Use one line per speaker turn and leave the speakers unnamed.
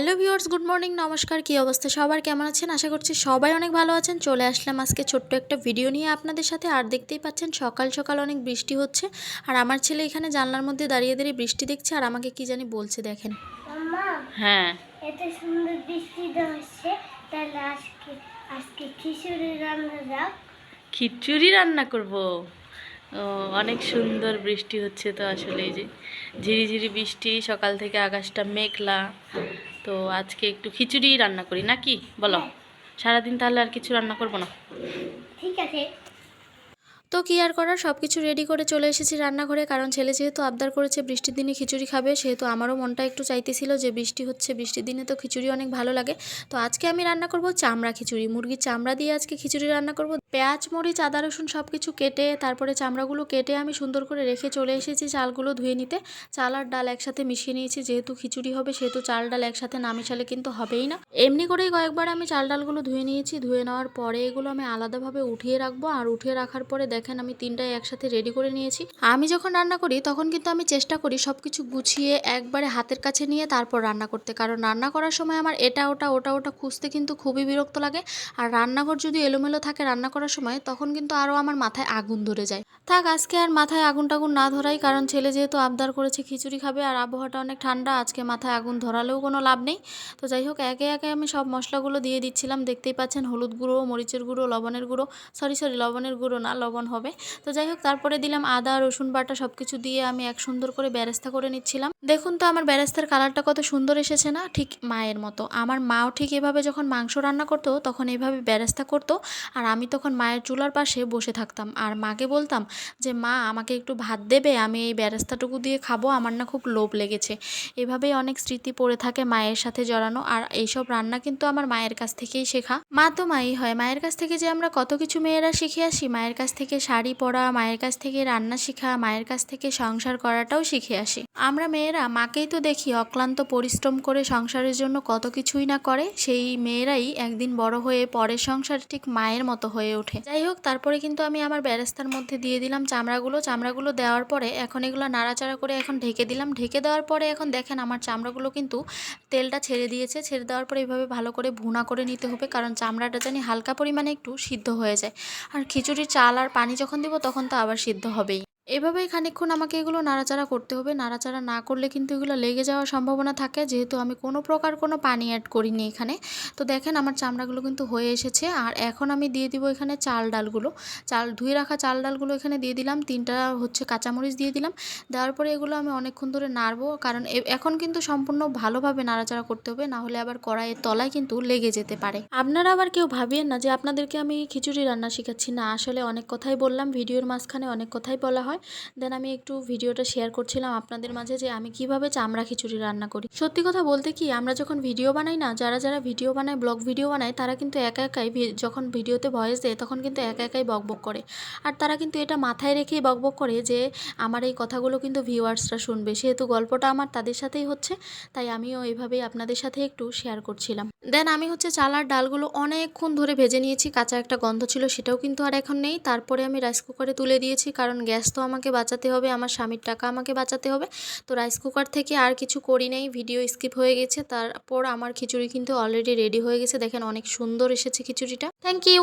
Hello viewers good morning নমস্কার কী অবস্থা? সবার কেমন আছেন? আশা করছি সবাই অনেক ভালো আছেন। চলে আসলাম আজকে ছোট্ট একটা ভিডিও নিয়ে আপনাদের সাথে। আর দেখতেই পাচ্ছেন সকাল সকাল অনেক বৃষ্টি হচ্ছে। আর আমার ছেলে এখানে জানলার মধ্যে দাঁড়িয়ে দাঁড়িয়ে বৃষ্টি দেখছে আর আমাকে কি জানি বলছে দেখেন। হ্যাঁ।
এত সুন্দর বৃষ্টি হচ্ছে। তাহলে আজকে আজকে খিচুড়ি রান্না
খিচুড়ি রান্না করব। ও অনেক সুন্দর বৃষ্টি হচ্ছে তো আসলে এই যে। ঝিরিঝিরি বৃষ্টি সকাল থেকে আকাশটা মেঘলা। তো আজকে একটু খিচুড়ি রান্না করি নাকি? বলো। সারাদিন তাহলে আর কিছু রান্না করব না?
ঠিক আছে।
তো কি আর করার? সব কিছু রেডি করে চলে এসেছি রান্নাঘরে, কারণ ছেলে যেহেতু আবদার করেছে বৃষ্টির দিনে খিচুড়ি খাবে, সেহেতু আমারও মনটা একটু চাইতেছিল যে বৃষ্টি হচ্ছে, বৃষ্টির দিনে তো খিচুড়ি অনেক ভালো লাগে। তো আজকে আমি রান্না করব চামড়া খিচুড়ি, মুরগির চামড়া দিয়ে আজকে খিচুড়ি রান্না করব। পেঁয়াজ, মরিচ, আদা, রসুন সব কিছু কেটে, তারপরে চামড়াগুলো কেটে আমি সুন্দর করে রেখে চলে এসেছি চালগুলো ধুয়ে নিতে। চাল আর ডাল একসাথে মিশিয়ে নিয়েছি, যেহেতু খিচুড়ি হবে, সেহেতু চাল ডাল একসাথে না মিশালে কিন্তু হবেই না। এমনি করেই কয়েকবার আমি চাল ডালগুলো ধুয়ে নিয়েছি, ধুয়ে নেওয়ার পরে এগুলো আমি আলাদাভাবে উঠিয়ে রাখব, আর উঠিয়ে রাখার পরে দেখেন আমি তিনটাই একসাথে রেডি করে নিয়েছি। আমি যখন রান্না করি, তখন কিন্তু আমি চেষ্টা করি সব কিছু গুছিয়ে একবারে হাতের কাছে নিয়ে তারপর রান্না করতে। কারণ রান্না করার সময় আমার এটা, ওটা ওটা ওটা খুঁজতে কিন্তু খুবই বিরক্ত লাগে। আর রান্নাঘর যদি এলোমেলো থাকে রান্না করার সময়, তখন কিন্তু আরও আমার মাথায় আগুন ধরে যায়। থাক, আজকে আর মাথায় আগুন টাগুন না ধরাই, কারণ ছেলে যেহেতু আবদার করেছে খিচুড়ি খাবে আর আবহাওয়াটা অনেক ঠান্ডা, আজকে মাথায় আগুন ধরালেও কোনো লাভ নেই। তো যাই হোক, একে একে আমি সব মশলাগুলো দিয়ে দিচ্ছিলাম। দেখতেই পাচ্ছেন হলুদ গুঁড়ো, মরিচের গুঁড়ো, লবণের গুঁড়ো। সরি সরি লবণের গুঁড়ো না, লবণ হবে। তো যাই হোক, তারপরে দিলাম আদা, রসুন বাটা সব কিছু দিয়ে আমি এক সুন্দর করে ব্যারেস্তা করে নিচ্ছিলাম। দেখুন তো, আমার ব্যারেস্তার কালারটা কত সুন্দর এসেছে না? ঠিক মায়ের মতো। আমার মাও ঠিক এভাবে যখন মাংস রান্না করতো, তখন এইভাবে ব্যারেস্তা করতো। আর আমি তখন মায়ের চুলার পাশে বসে থাকতাম। আর মাকে বলতাম যে, মা, আমাকে একটু ভাত দেবে, আমি এই ব্যারেস্তাটুকু দিয়ে খাব। আমার না খুব লোভ লেগেছে। এভাবেই অনেক স্মৃতি পড়ে থাকে মায়ের সাথে জড়ানো। আর এইসব রান্না কিন্তু আমার মায়ের কাছ থেকেই শেখা। মা তো মাই হয়। মায়ের কাছ থেকে যে আমরা কত কিছু মেয়েরা শিখে আসি, মায়ের কাছ থেকে শাড়ি পরা, মায়ের কাছ থেকে রান্না শেখা, মায়ের কাছ থেকে সংসার করাটাও শিখে আসি। আমরা মেয়েরা, মাকেই তো দেখি অক্লান্ত পরিশ্রম করে সংসারের জন্য কত কিছুই না করে। সেই মেয়েরাই একদিন বড় হয়ে পরের সংসার ঠিক মায়ের মতো হয়ে ওঠে। যাই হোক, তারপরে কিন্তু আমি আমার ব্যারেস্তার মধ্যে দিয়ে দিলাম চামড়াগুলো। চামড়াগুলো দেওয়ার পরে এখন এগুলো নাড়াচাড়া করে এখন ঢেকে দিলাম। ঢেকে দেওয়ার পরে এখন দেখেন আমার চামড়াগুলো কিন্তু তেলটা ছেড়ে দিয়েছে। ছেড়ে দেওয়ার পরে এইভাবে ভালো করে ভুনা করে নিতে হবে, কারণ চামড়াটা জানি হালকা পরিমাণে একটু সিদ্ধ হয়ে যায়। আর খিচুড়ির চাল আর পানি যখন দিব তখন তো আবার সিদ্ধ হবেই। এভাবেই খানিকক্ষণ আমাকে এগুলো নাড়াচাড়া করতে হবে। নাড়াচাড়া না করলে কিন্তু এগুলো লেগে যাওয়ার সম্ভাবনা থাকে। যেহেতু আমি কোনো প্রকার কোনো পানি অ্যাড করিনি এখানে। তো দেখেন আমার চামড়াগুলো কিন্তু হয়ে এসেছে। আর এখন আমি দিয়ে দিব এখানে চাল ডালগুলো। চাল ধুয়ে রাখা চাল ডালগুলো এখানে দিয়ে দিলাম। তিনটা হচ্ছে কাঁচামরিচ দিয়ে দিলাম। দেওয়ার পরে এগুলো আমি অনেকক্ষণ ধরে নাড়বো। কারণ এখন কিন্তু সম্পূর্ণ ভালোভাবে নাড়াচাড়া করতে হবে। না হলে আবার কড়াইয়ের তলায় কিন্তু লেগে যেতে পারে। আপনারা আবার কেউ ভাবিয়েন না যে আপনাদেরকে আমি খিচুড়ি রান্না শেখাচ্ছি। না, আসলে অনেক কথাই বললাম। ভিডিওর মাঝখানে অনেক কথাই বলা হয়। দেন আমি একটু ভিডিওটা শেয়ার করছিলাম আপনাদের মাঝে যে আমি কীভাবে চামড়া খিচুড়ি রান্না করি। সত্যি কথা বলতে কি, আমরা যখন ভিডিও বানাই না, যারা যারা ভিডিও বানায় ব্লগ ভিডিও বানায়, তারা কিন্তু একা একাই যখন ভিডিওতে ভয়েস দেয়, তখন কিন্তু একা একাই বকবক করে। আর তারা কিন্তু এটা মাথায় রেখেই বকবক করে যে, আমার এই কথাগুলো কিন্তু ভিউয়ার্সরা শুনবে। সেহেতু গল্পটা আমার তাদের সাথেই হচ্ছে, তাই আমিও এইভাবেই আপনাদের সাথে একটু শেয়ার করছিলাম। দেন আমি হচ্ছে চালার ডালগুলো অনেকক্ষণ ধরে ভেজে নিয়েছি, কাঁচা একটা গন্ধ ছিল সেটাও কিন্তু আর এখন নেই। তারপরে আমি রাইস কুকারে তুলে দিয়েছি, কারণ গ্যাস তো আমাকে বাঁচাতে হবে, আমার স্বামীর টাকা আমাকে বাঁচাতে হবে। তো রাইস কুকার থেকে আর কিছু করি নাই ভিডিও স্কিপ হয়ে গেছে। তারপর আমার খিচুড়ি কিন্তু অলরেডি রেডি হয়ে গেছে। দেখেন অনেক সুন্দর এসেছে খিচুড়িটা। Thank you